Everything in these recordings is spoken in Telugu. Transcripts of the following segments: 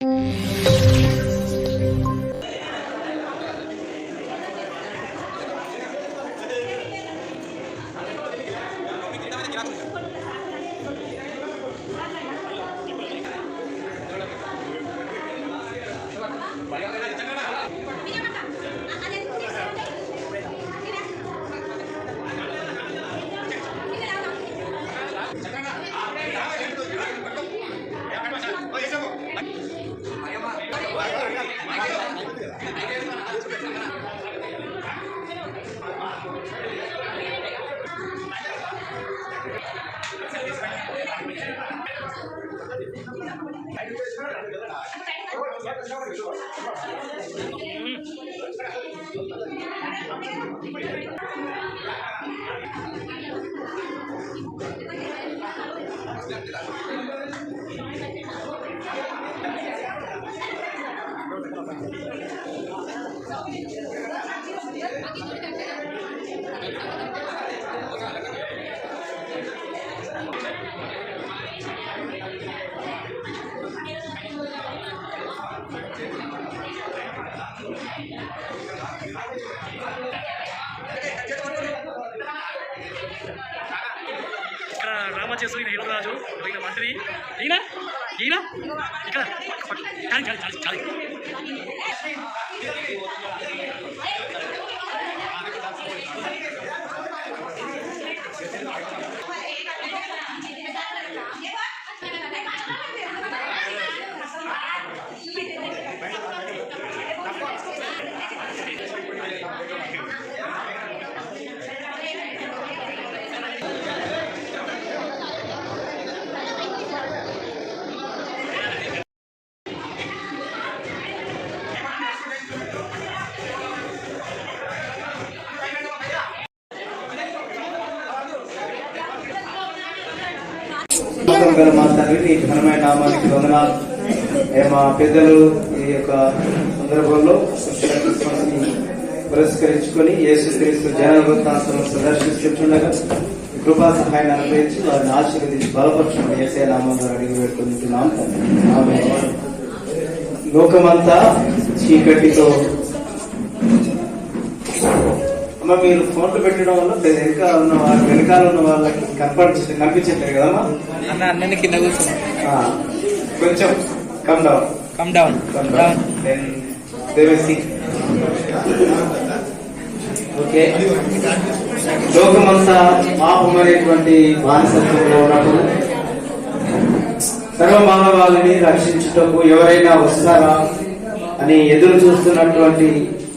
Música ఇక్కడ రామచేసు ఈయన రాజు. ఈయన మంత్రి. ఈయన? ఈయన? ఇక్కడ. పక్క చాలి చాలి చాలి గల మా తండ్రి నీ ఘనమైన నామానికి వందనాలు. ఏ మా పెద్దలు ఈ యొక్క సందర్భంలో పురస్కరించుకొని యేసుక్రీస్తు జన వృత్తాంతం కృపా సహాయాన్ని అనుభవించి వారిని ఆశీర్వదించి బలపరచమని ఏసే నామం ద్వారా అడిగి పెట్టుకుంటున్నాం ఆమె లోకమంతా చీకటితో అమ్మ మీరు ఫోన్లు పెట్టడం వల్ల వెనక ఉన్న వాళ్ళ వెనకాల ఉన్న వాళ్ళకి కనపడించ కనిపించట్లేదు కదమ్మా? అన్న కింద కొంచెం come down come down come down then they will see okay లోకమంతా పాపమనేటువంటి బానిసత్వంలో ఉన్నప్పుడు సర్వ మానవాళిని రక్షించుటకు ఎవరైనా వస్తారా అని ఎదురు చూస్తున్నటువంటి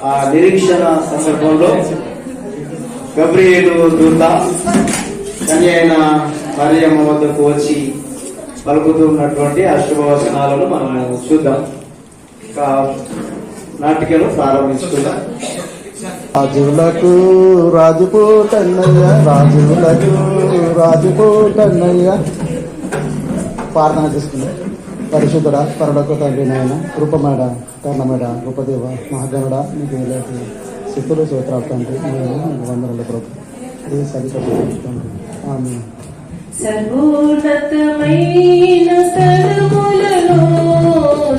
ఆ నిరీక్షణ సందర్భంలో గబ్రియేలు దూత కన్య మరియమ్మ వద్దకు వచ్చి పలుకుతూ ఉన్నటువంటి మనం మనము చూద్దాం. ఇంకా నాటికను ప్రారంభించుకుందాం. రాజులకు రాజుకోటన్నయ్య రాజులకు రాజుకోటన్నయ్య. ప్రార్థన చేసుకుందాం. పరిశుద్ధుడ పరడకు తండ్రి నాయన కృపమేడ కర్ణమేడ గొప్పదేవ మహాగణుడ నీకు వెళ్ళేది సూత్రాలు తండ్రి నేను నీకు వందనలు ప్రభు ఏ సరిపడి ఆమె సర్వోన్నతమైన స్థలములలో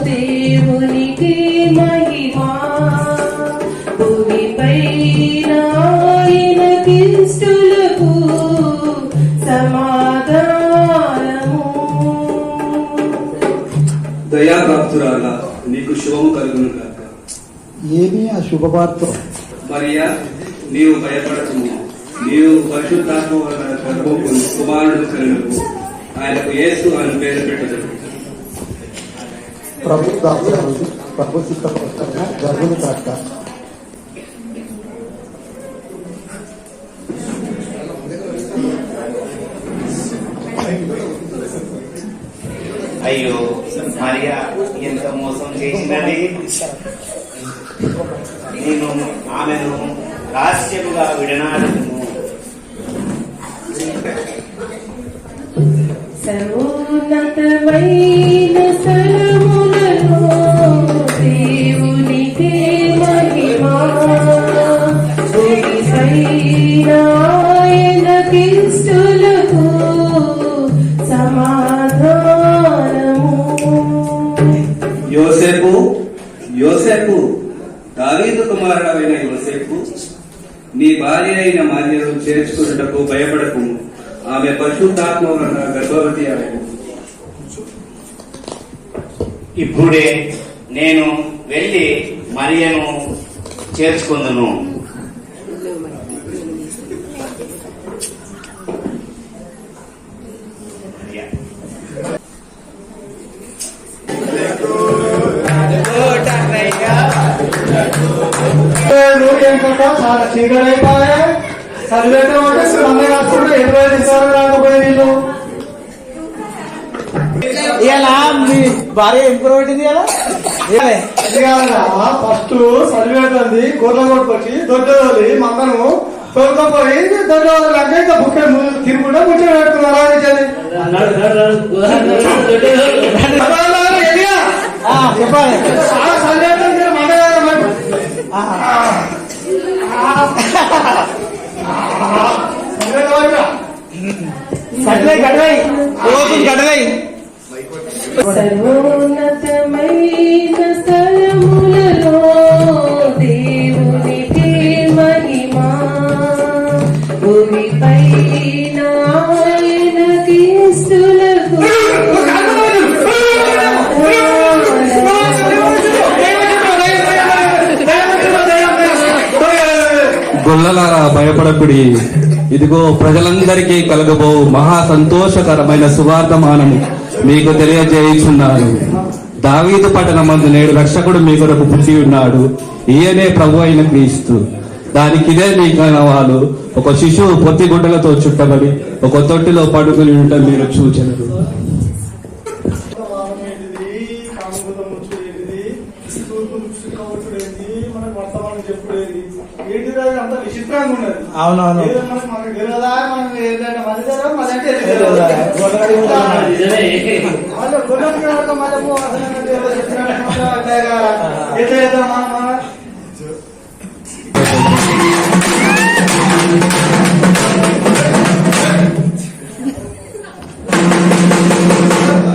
దేవునికి మహిమా. భూమిపైన ఆయన క్రీస్తులకు సమాధానము. దయాప్రాప్తురాల నీకు శుభము కలుగును కాక ఏమి ఆ శుభవార్త కుమారుడు కలుగు ఆయనకు యేసు అని పేరు పెట్టదు ప్రభు ప్రభు కాక. అయ్యో మరియా ఎంత మోసం చేసినది నేను ఆమెను రహస్యముగా విడనాడును. సర్వోన్నతమైన మహిమా. ఆయన సమాధానము. యోసేపు దావీదు కుమారుడైన యోసేపు నీ భార్య అయిన మార్యను చేర్చుకున్నటకు భయపడకు. ఆమె పరిశుద్ధాత్మ గర్భవతి అయ్యను ఇప్పుడే నేను వెళ్ళి మరియను చేర్చుకుందును. చాలా చీకటి అయిపోయాయి చదివేటం అంటే మంది రాస్తుంటే ఇరవై నిమిషాలు రాకపోయి వీళ్ళు? ఇలా మీ భార్య కూర పెట్టింది కదా. ఫస్ట్ చదివేటది గొర్రె కొట్టుకొచ్చి దొడ్డదోలి మందను తోలుకపోయి అంటే ఇంకా బుక్కే తిరుగుకుంటే ముచ్చట పెడుతున్నారు చెప్పాలి. చదివేటం మీరు మంద భయపడకుడి ఇదిగో ప్రజలందరికీ కలగబో మహా సంతోషకరమైన సువార్థమానము మీకు తెలియజేయుచున్నాను. దావీదు పట్టణమందు నేడు రక్షకుడు మీ కొరకు పుట్టి ఉన్నాడు. ఈయనే ప్రభు అయిన క్రీస్తు. దానికి ఇదే మీ వాళ్ళు ఒక శిశువు పొత్తి గుడ్డలతో చుట్టబడి ఒక తొట్టిలో పడుకుని ఉండటం మీరు చూచనరు మనం?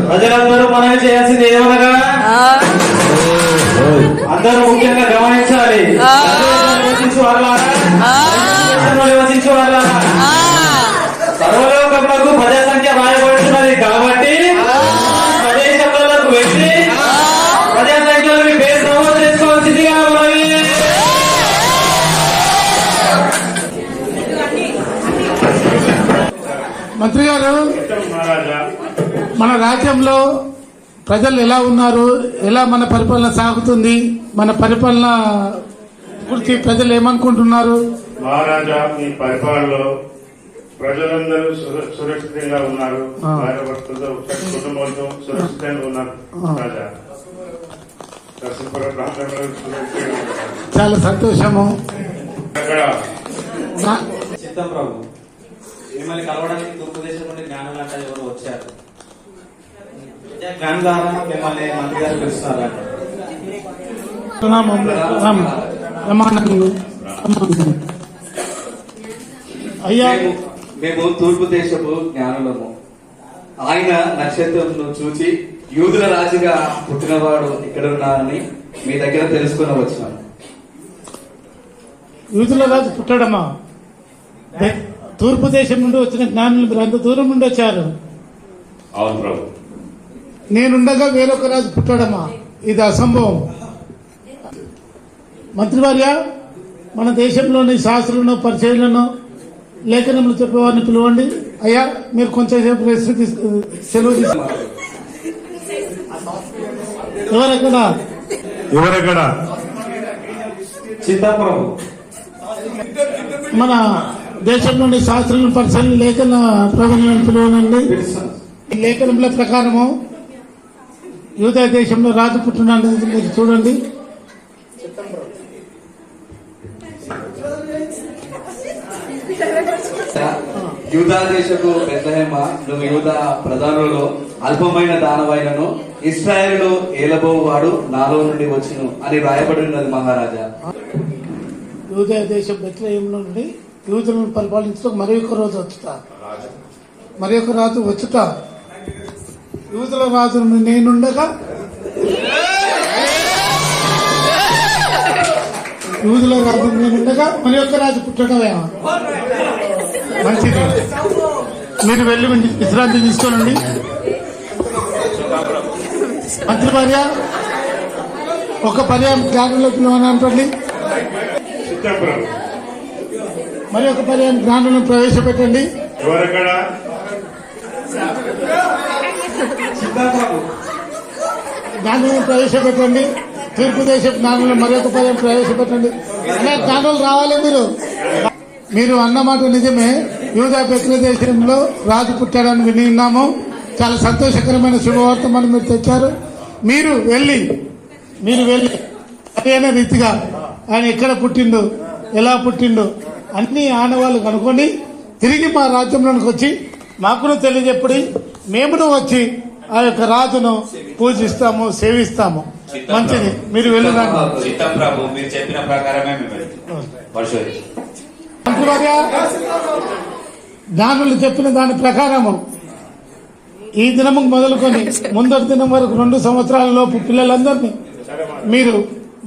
ప్రజలందరూ మనం చేయాల్సింది ఏమనగా? అందరూ ముఖ్యంగా మంత్రి గారు మన రాజ్యంలో ప్రజలు ఎలా ఉన్నారు? ఎలా మన పరిపాలన సాగుతుంది? మన పరిపాలన గురించి ప్రజలు ఏమనుకుంటున్నారు? మహారాజా మీ పరిపాలనలో ప్రజలందరూ సుర- సురక్షితంగా ఉన్నారు. కుటుంబంతో సురక్షితంగా రాజా. చాలా సంతోషము. అక్కడ చిత్తం ప్రభు మిమ్మల్ని కలవడానికి తూర్పు దేశం నుండి జ్ఞానులు అంటే ఎవరు వచ్చారు జ్ఞానం ద్వారా మిమ్మల్ని మంత్రి గారు పిలుస్తున్నారు ప్రణామం. రామ్. రమానందు. రమానందు. అయ్యా మేము తూర్పు దేశపు జ్ఞానులము ఆయన నక్షత్రం చూచి యూదుల రాజుగా పుట్టినవాడు ఇక్కడ ఉన్నారని మీ దగ్గర తెలుసుకుని వచ్చినాను యూతుల రాజు పుట్టడమా తూర్పు దేశం నుండి వచ్చిన జ్ఞానులు మీరు అంత దూరం నుండి వచ్చారు అవును ప్రభు నేనుండగా వేరొక రాజు పుట్టడమా ఇది అసంభవం. మంత్రివర్య మన దేశంలోని శాస్త్రులను పరిచయలను లేఖనములు చెప్పేవారిని పిలవండి. అయ్యా మీరు కొంచెం సేపు రెస్ట్ సెలవు తీసు ఎవరెక్కడ? ఎవరెక్కడ? చిత్తాపురం. మన దేశంలోని శాస్త్రులను పరిచయం లేఖన ప్రవణలను పిలవనండి ఈ లేఖనముల ప్రకారము యూదా దేశంలో రాజు పుట్టినాడు మీరు చూడండి. యూదా దేశపు బెత్లహేమ నువ్వు యూదా ప్రధానులలో అల్పమైన దానవైనను ఇస్రాయేలులో ఏలబోవాడు నాలో నుండి వచ్చును అని రాయబడి ఉన్నది మహారాజా. యూదా దేశం బెత్లహేం నుండి యూదులను పరిపాలించడం మరి ఒక రోజు వచ్చుట. మరి ఒక రాజు వచ్చుట. యూదుల రాజు నేనుండగా? యూదుల రాజు నేను ఉండగా మన యొక్క రాజు పుట్టడమేమో మంచిది. మీరు వెళ్ళి విశ్రాంతి తీసుకోనండి. మంత్రి భార్య ఒక పర్యాయం చిత్తం ప్రభు మరి ఒక పర్యాయం జ్ఞానంలో ప్రవేశపెట్టండి. ఎవరక్కడ ప్రవేశపెట్టండి. తీర్పు దేశం జ్ఞానంలో మరి ప్రవేశపెట్టండి. అలా జ్ఞానులు రావాలి మీరు. మీరు అన్నమాట నిజమే. యూదా పెత్ర దేశంలో రాజు పుట్టాడని విని ఉన్నాము. చాలా సంతోషకరమైన శుభవార్త మనం మీరు తెచ్చారు. మీరు వెళ్ళి మీరు వెళ్ళి సరైన రీతిగా ఆయన ఎక్కడ పుట్టిండు ఎలా పుట్టిండు అన్ని ఆనవాళ్ళు కనుక్కొని తిరిగి మా రాజ్యంలోనికి వచ్చి మాకును తెలియజెప్పడి మేమును వచ్చి ఆ యొక్క రాజును పూజిస్తాము సేవిస్తాము. మంచిది. మీరు వెళ్ళిరండి చిత్తం ప్రభు మీరు చెప్పిన ప్రకారమే మేము జ్ఞానులు చెప్పిన దాని ప్రకారము. ఈ దినము మొదలుకొని ముందటి దినం వరకు రెండు సంవత్సరాల లోపు పిల్లలందరినీ మీరు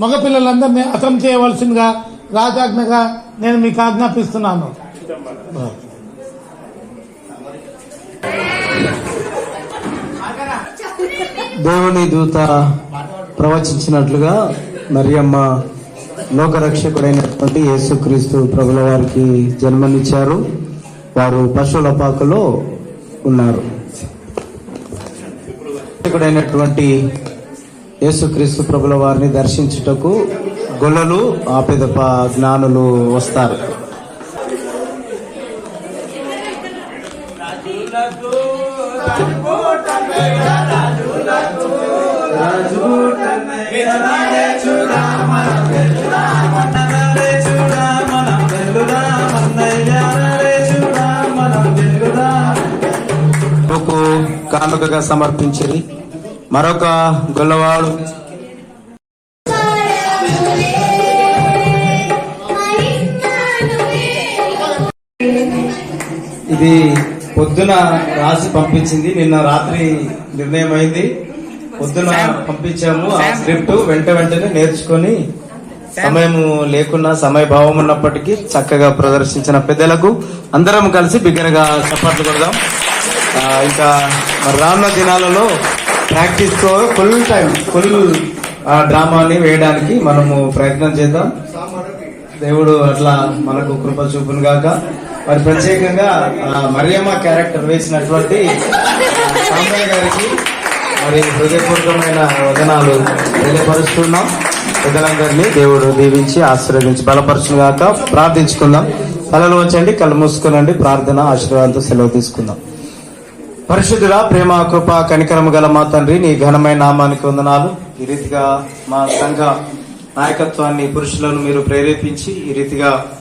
మగ పిల్లలందరినీ అతం చేయవలసిందిగా రాజాజ్ఞగా నేను మీకు ఆజ్ఞాపిస్తున్నాను. దేవుని దూత ప్రవచించినట్లుగా మరియమ్మ లోకరక్షకుడైనటువంటి యేసుక్రీస్తు ప్రభుల వారికి జన్మనిచ్చారు వారు పశువుల పాకలో ఉన్నారు రక్షకుడైనటువంటి యేసుక్రీస్తు ప్రభుల వారిని దర్శించుటకు గొల్లలు ఆపెదప జ్ఞానులు వస్తారు కానుకగా సమర్పించింది. మరొక గొల్లవాడు. ఇది పొద్దున రాసి పంపించింది. నిన్న రాత్రి నిర్ణయం అయింది పొద్దున పంపించాము. ఆ స్క్రిప్ట్ వెంట వెంటనే నేర్చుకొని సమయం లేకున్నా సమయభావం ఉన్నప్పటికీ చక్కగా ప్రదర్శించిన పెద్దలకు అందరం కలిసి బిగ్గరగా చప్పట్లు కొడదాం. ఇంకా మరి రానున్న దినాలలో ప్రాక్టీస్తో ఫుల్ టైం ఫుల్ డ్రామాని వేయడానికి మనము ప్రయత్నం చేద్దాం. దేవుడు అట్లా మనకు కృప చూపును గాక. మరి ప్రత్యేకంగా మరియమ్మ క్యారెక్టర్ వేసినటువంటి సాంబయ్య గారికి మరి హృదయపూర్వకమైన వదనాలు తెలియపరుస్తున్నాం. పెద్దలందరినీ దేవుడు దీవించి ఆశీర్వదించి బలపరచును గాక ప్రార్థించుకుందాం. కళలు వచ్చండి కళ్ళు మూసుకునండి ప్రార్థన ఆశీర్వాదంతో సెలవు తీసుకుందాం. పరిశుద్ధుల ప్రేమ కృప కనికరము గల మా తండ్రి నీ ఘనమైన నామానికి వందనాలు. ఈ రీతిగా మా సంఘ నాయకత్వాన్ని పురుషులను మీరు ప్రేరేపించి ఈ రీతిగా